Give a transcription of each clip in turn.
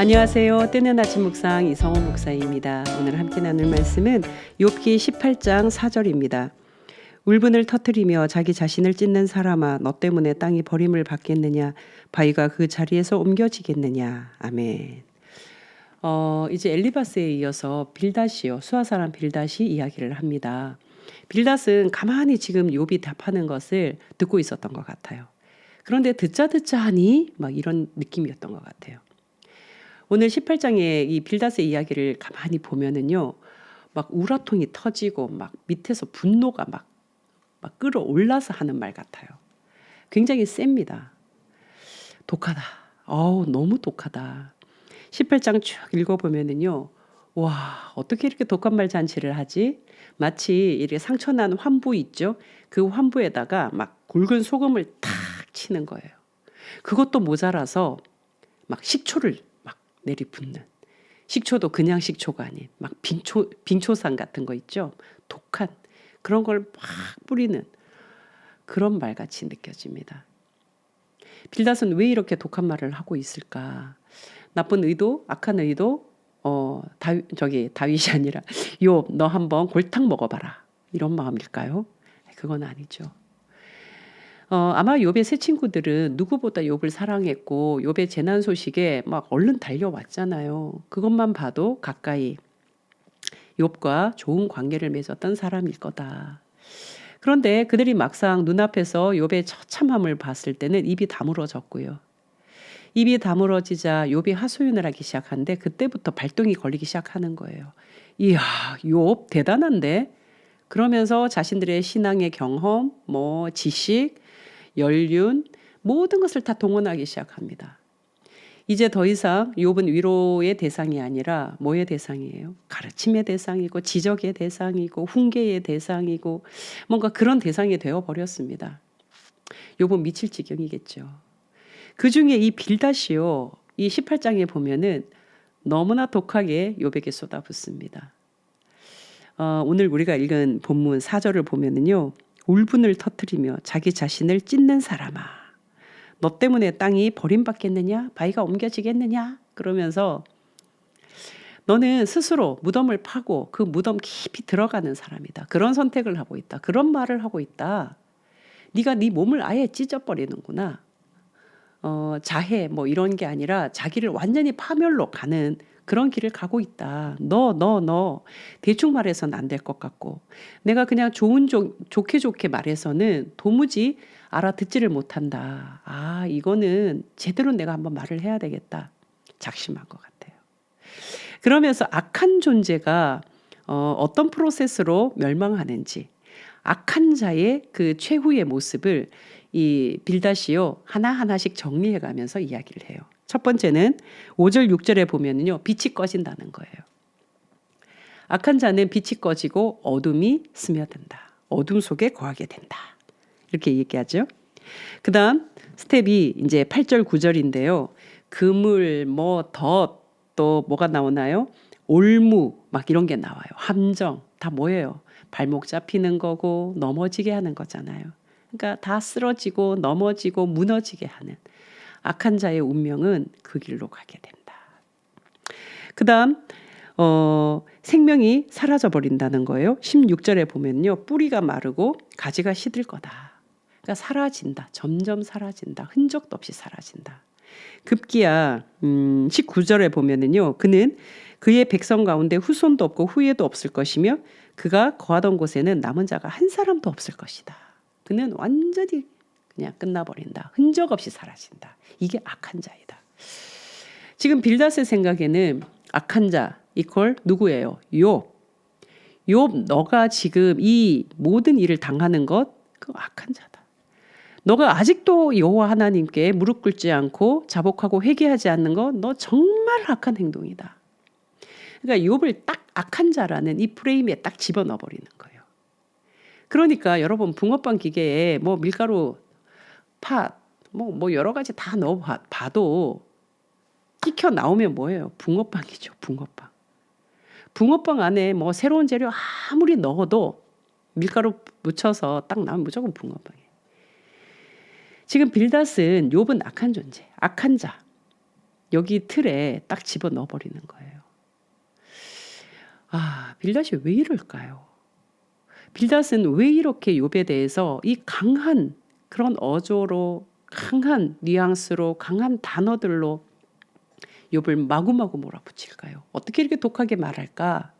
안녕하세요. 뜨는 아침 묵상 이성호 목사입니다. 오늘 함께 나눌 말씀은 욥기 18장 4절입니다. 울분을 터뜨리며 자기 자신을 찢는 사람아 너 때문에 땅이 버림을 받겠느냐 바위가 그 자리에서 옮겨지겠느냐 아멘. 어, 이제 엘리바스에 이어서 빌닷이요 수아 사람 빌닷이 이야기를 합니다. 빌닷은 가만히 지금 욥이 답하는 것을 듣고 있었던 것 같아요. 그런데 듣자 듣자 하니 막 이런 느낌이었던 것 같아요. 오늘 18장의 이 빌닷의 이야기를 가만히 보면은요. 막 우라통이 터지고 막 밑에서 분노가 막, 막 끌어올라서 하는 말 같아요. 굉장히 셉니다. 독하다. 어우, 너무 독하다. 18장 쭉 읽어보면은요. 와, 어떻게 이렇게 독한 말 잔치를 하지? 마치 이렇게 상처난 환부 있죠? 그 환부에다가 막 굵은 소금을 탁 치는 거예요. 그것도 모자라서 막 식초를 내리붙는 식초도 그냥 식초가 아닌 막 빙초 빙초산 같은 거 있죠. 독한 그런 걸 막 뿌리는 그런 말 같이 느껴집니다. 빌닷은 왜 이렇게 독한 말을 하고 있을까? 나쁜 의도, 악한 의도, 어, 다 저기 다윗이 아니라 요너 한번 골탕 먹어봐라 이런 마음일까요? 그건 아니죠. 어, 아마 욥의 새 친구들은 누구보다 욥을 사랑했고 욥의 재난 소식에 막 얼른 달려왔잖아요. 그것만 봐도 가까이 욥과 좋은 관계를 맺었던 사람일 거다. 그런데 그들이 막상 눈앞에서 욥의 처참함을 봤을 때는 입이 다물어졌고요. 입이 다물어지자 욥이 하소연을 하기 시작하는데 그때부터 발동이 걸리기 시작하는 거예요. 이야, 욥 대단한데? 그러면서 자신들의 신앙의 경험, 뭐 지식, 연륜 모든 것을 다 동원하기 시작합니다. 이제 더 이상 욥은 위로의 대상이 아니라 뭐의 대상이에요? 가르침의 대상이고 지적의 대상이고 훈계의 대상이고 뭔가 그런 대상이 되어 버렸습니다. 욥은 미칠 지경이겠죠. 그 중에 이 빌다시오 이 18장에 보면은 너무나 독하게 욥에게 쏟아붓습니다. 어, 오늘 우리가 읽은 본문 4절을 보면은요. 울분을 터뜨리며 자기 자신을 찢는 사람아. 너 때문에 땅이 버림받겠느냐? 바위가 옮겨지겠느냐? 그러면서 너는 스스로 무덤을 파고 그 무덤 깊이 들어가는 사람이다. 그런 선택을 하고 있다. 그런 말을 하고 있다. 네가 네 몸을 아예 찢어버리는구나. 어, 자해 뭐 이런 게 아니라 자기를 완전히 파멸로 가는 그런 길을 가고 있다. 너, 너, 너. 대충 말해서는 안 될 것 같고. 내가 그냥 좋은, 조, 좋게 좋게 말해서는 도무지 알아듣지를 못한다. 아, 이거는 제대로 내가 한번 말을 해야 되겠다. 작심한 것 같아요. 그러면서 악한 존재가 어, 어떤 프로세스로 멸망하는지, 악한 자의 그 최후의 모습을 이 빌다시오 하나하나씩 정리해 가면서 이야기를 해요. 첫 번째는 5절 6절에 보면은요. 빛이 꺼진다는 거예요. 악한 자는 빛이 꺼지고 어둠이 스며든다. 어둠 속에 거하게 된다. 이렇게 얘기하죠. 그다음 스텝이 이제 8절 9절인데요. 그물 뭐덫또 뭐가 나오나요? 올무 막 이런 게 나와요. 함정 다 뭐예요? 발목 잡히는 거고 넘어지게 하는 거잖아요. 그러니까 다 쓰러지고 넘어지고 무너지게 하는 악한 자의 운명은 그 길로 가게 된다. 그 다음, 어, 생명이 사라져 버린다는 거예요. 16절에 보면요. 뿌리가 마르고 가지가 시들 거다. 그러니까 사라진다. 점점 사라진다. 흔적도 없이 사라진다. 급기야, 음, 19절에 보면은요. 그는 그의 백성 가운데 후손도 없고 후예도 없을 것이며 그가 거하던 곳에는 남은 자가 한 사람도 없을 것이다. 그는 완전히 그냥 끝나버린다. 흔적 없이 사라진다. 이게 악한 자이다. 지금 빌닷의 생각에는 악한 자 이퀄 누구예요? 욥. 욥 너가 지금 이 모든 일을 당하는 것 그 악한 자다. 너가 아직도 여호와 하나님께 무릎 꿇지 않고 자복하고 회개하지 않는 것 너 정말 악한 행동이다. 그러니까 욥을 딱 악한 자라는 이 프레임에 딱 집어넣어 버리는 거예요. 그러니까 여러분 붕어빵 기계에 뭐 밀가루 팥, 뭐, 뭐 여러 가지 다 넣어 봐도 찍혀 나오면 뭐예요? 붕어빵이죠, 붕어빵. 붕어빵 안에 뭐 새로운 재료 아무리 넣어도 밀가루 묻혀서 딱 나오면 무조건 붕어빵이에요. 지금 빌닷은 욥은 악한 존재, 악한 자. 여기 틀에 딱 집어 넣어 버리는 거예요. 아, 빌닷이 왜 이럴까요? 빌닷은 왜 이렇게 욥에 대해서 이 강한 그런 어조로 강한 뉘앙스로 강한 단어들로 욥을 마구마구 몰아붙일까요? 어떻게 이렇게 독하게 말할까?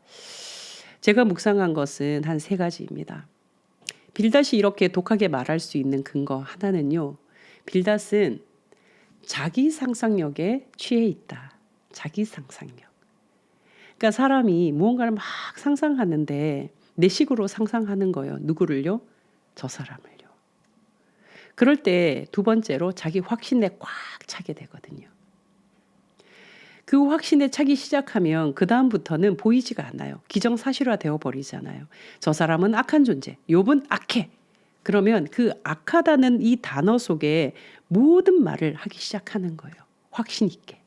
제가 묵상한 것은 한 세 가지입니다. 빌닷이 이렇게 독하게 말할 수 있는 근거 하나는요. 빌닷은 자기 상상력에 취해 있다. 자기 상상력. 그러니까 사람이 무언가를 막 상상하는데 내 식으로 상상하는 거예요. 누구를요? 저 사람을요. 그럴 때 두 번째로 자기 확신에 꽉 차게 되거든요. 그 확신에 차기 시작하면 그 다음부터는 보이지가 않아요. 기정사실화 되어 버리잖아요. 저 사람은 악한 존재, 욥은 악해. 그러면 그 악하다는 이 단어 속에 모든 말을 하기 시작하는 거예요. 확신 있게.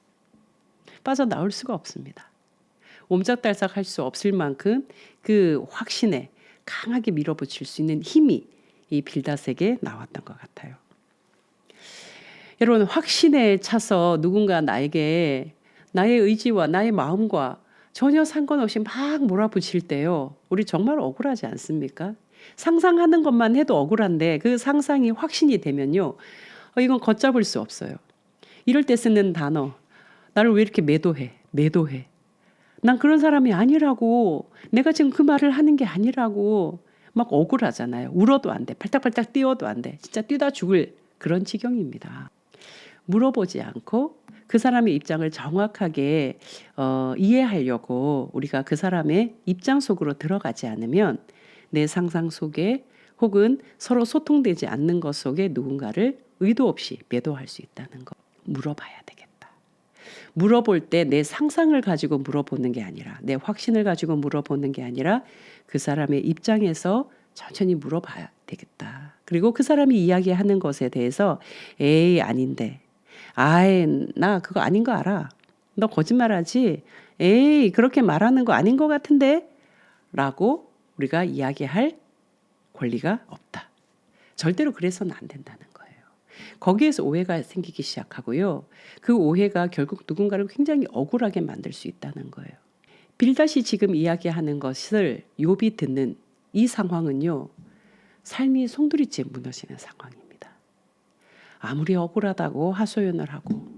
빠져나올 수가 없습니다. 옴짝달싹 할 수 없을 만큼 그 확신에 강하게 밀어붙일 수 있는 힘이 이 빌닷에게 나왔던 것 같아요. 여러분 확신에 차서 누군가 나에게 나의 의지와 나의 마음과 전혀 상관없이 막 몰아붙일 때요. 우리 정말 억울하지 않습니까? 상상하는 것만 해도 억울한데 그 상상이 확신이 되면요. 어, 이건 걷잡을 수 없어요. 이럴 때 쓰는 단어. 나를 왜 이렇게 매도해? 매도해. 난 그런 사람이 아니라고. 내가 지금 그 말을 하는 게 아니라고. 막 억울하잖아요. 울어도 안 돼. 발딱발딱 뛰어도 안 돼. 진짜 뛰다 죽을 그런 지경입니다. 물어보지 않고 그 사람의 입장을 정확하게 어, 이해하려고 우리가 그 사람의 입장 속으로 들어가지 않으면 내 상상 속에 혹은 서로 소통되지 않는 것 속에 누군가를 의도 없이 매도할 수 있다는 거 물어봐야 되겠다. 물어볼 때 내 상상을 가지고 물어보는 게 아니라 내 확신을 가지고 물어보는 게 아니라 그 사람의 입장에서 천천히 물어봐야 되겠다. 그리고 그 사람이 이야기하는 것에 대해서 에이 아닌데 아이 나 그거 아닌 거 알아. 너 거짓말하지? 에이 그렇게 말하는 거 아닌 것 같은데 라고 우리가 이야기할 권리가 없다. 절대로 그래서는 안 된다는 거기에서 오해가 생기기 시작하고요. 그 오해가 결국 누군가를 굉장히 억울하게 만들 수 있다는 거예요. 빌닷이 지금 이야기하는 것을 욥이 듣는 이 상황은요. 삶이 송두리째 무너지는 상황입니다. 아무리 억울하다고 하소연을 하고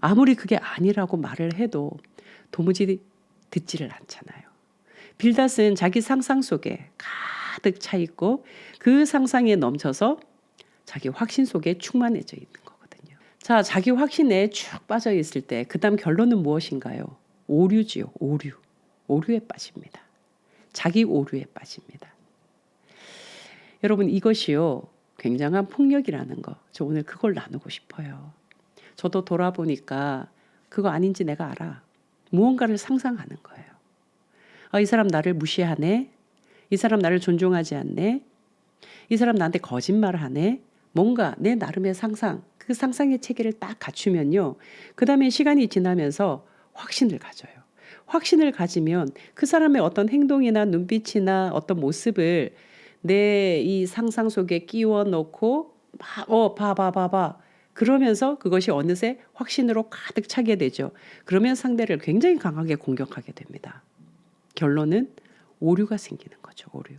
아무리 그게 아니라고 말을 해도 도무지 듣지를 않잖아요. 빌닷은 자기 상상 속에 가득 차 있고 그 상상에 넘쳐서 자기 확신 속에 충만해져 있는 거거든요. 자, 자기 확신에 쭉 빠져 있을 때 그다음 결론은 무엇인가요? 오류지요. 오류. 오류에 빠집니다. 자기 오류에 빠집니다. 여러분 이것이요. 굉장한 폭력이라는 거. 저 오늘 그걸 나누고 싶어요. 저도 돌아보니까 그거 아닌지 내가 알아. 무언가를 상상하는 거예요. 아, 이 사람 나를 무시하네. 이 사람 나를 존중하지 않네. 이 사람 나한테 거짓말을 하네. 뭔가 내 나름의 상상, 그 상상의 체계를 딱 갖추면요. 그 다음에 시간이 지나면서 확신을 가져요. 확신을 가지면 그 사람의 어떤 행동이나 눈빛이나 어떤 모습을 내 이 상상 속에 끼워 넣고 어, 봐, 봐, 봐, 봐. 그러면서 그것이 어느새 확신으로 가득 차게 되죠. 그러면 상대를 굉장히 강하게 공격하게 됩니다. 결론은 오류가 생기는 거죠. 오류.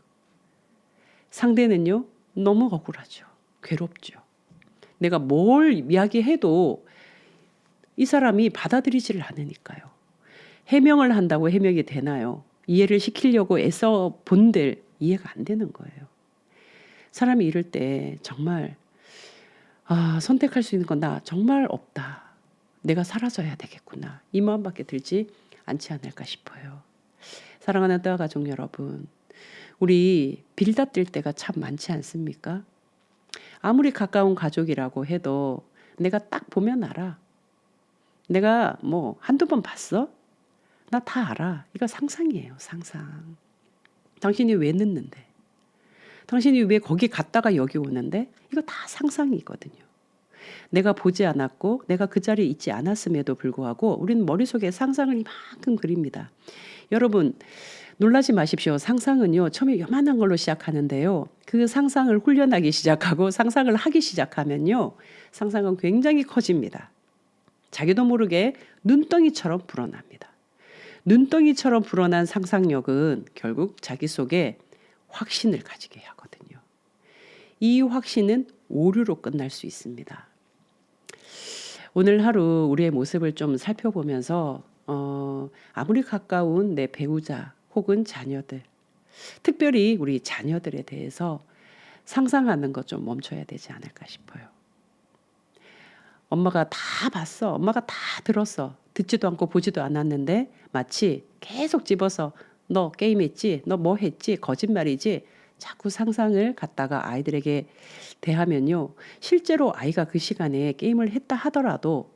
상대는요 너무 억울하죠. 괴롭죠. 내가 뭘 이야기해도 이 사람이 받아들이지를 않으니까요. 해명을 한다고 해명이 되나요? 이해를 시키려고 애써 본들 이해가 안 되는 거예요. 사람이 이럴 때 정말 아, 선택할 수 있는 건 나 정말 없다. 내가 사라져야 되겠구나. 이 마음밖에 들지 않지 않을까 싶어요. 사랑하는 따 가족 여러분, 우리 빌다 뜰 때가 참 많지 않습니까? 아무리 가까운 가족이라고 해도 내가 딱 보면 알아. 내가 뭐 한두 번 봤어? 나 다 알아. 이거 상상이에요, 상상. 당신이 왜 늦는데? 당신이 왜 거기 갔다가 여기 오는데? 이거 다 상상이거든요. 내가 보지 않았고 내가 그 자리에 있지 않았음에도 불구하고 우리는 머릿속에 상상을 이만큼 그립니다. 여러분 놀라지 마십시오. 상상은요 처음에 요만한 걸로 시작하는데요. 그 상상을 훈련하기 시작하고 상상을 하기 시작하면요 상상은 굉장히 커집니다. 자기도 모르게 눈덩이처럼 불어납니다. 눈덩이처럼 불어난 상상력은 결국 자기 속에 확신을 가지게 하거든요. 이 확신은 오류로 끝날 수 있습니다. 오늘 하루 우리의 모습을 좀 살펴보면서 어, 아무리 가까운 내 배우자 혹은 자녀들, 특별히 우리 자녀들에 대해서 상상하는 것 좀 멈춰야 되지 않을까 싶어요. 엄마가 다 봤어. 엄마가 다 들었어. 듣지도 않고 보지도 않았는데 마치 계속 집어서 너 게임했지? 너 뭐 했지? 거짓말이지? 자꾸 상상을 갖다가 아이들에게 대하면요. 실제로 아이가 그 시간에 게임을 했다 하더라도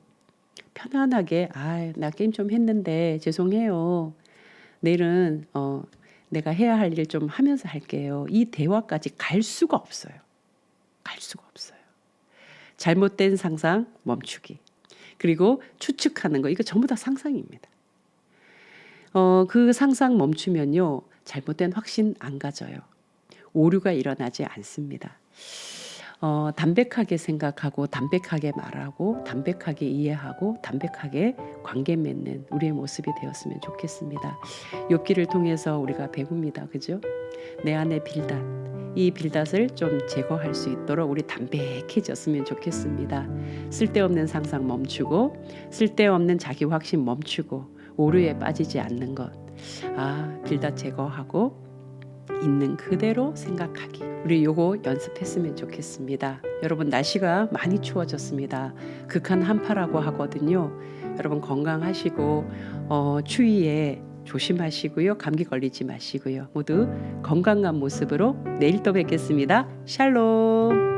편안하게 아, 나 게임 좀 했는데 죄송해요. 내일은 어 내가 해야 할 일 좀 하면서 할게요. 이 대화까지 갈 수가 없어요. 갈 수가 없어요. 잘못된 상상 멈추기. 그리고 추측하는 거 이거 전부 다 상상입니다. 어, 그 상상 멈추면요. 잘못된 확신 안 가져요. 오류가 일어나지 않습니다. 어, 담백하게 생각하고 담백하게 말하고 담백하게 이해하고 담백하게 관계 맺는 우리의 모습이 되었으면 좋겠습니다. 욥기를 통해서 우리가 배웁니다. 그죠? 내 안에 빌닷 이 빌닷을 좀 제거할 수 있도록 우리 담백해졌으면 좋겠습니다. 쓸데없는 상상 멈추고 쓸데없는 자기 확신 멈추고 오류에 빠지지 않는 것. 아, 빌닷 제거하고 있는 그대로 생각하기. 우리 요거 연습했으면 좋겠습니다. 여러분 날씨가 많이 추워졌습니다. 극한 한파라고 하거든요. 여러분 건강하시고 어, 추위에 조심하시고요. 감기 걸리지 마시고요. 모두 건강한 모습으로 내일 또 뵙겠습니다. 샬롬.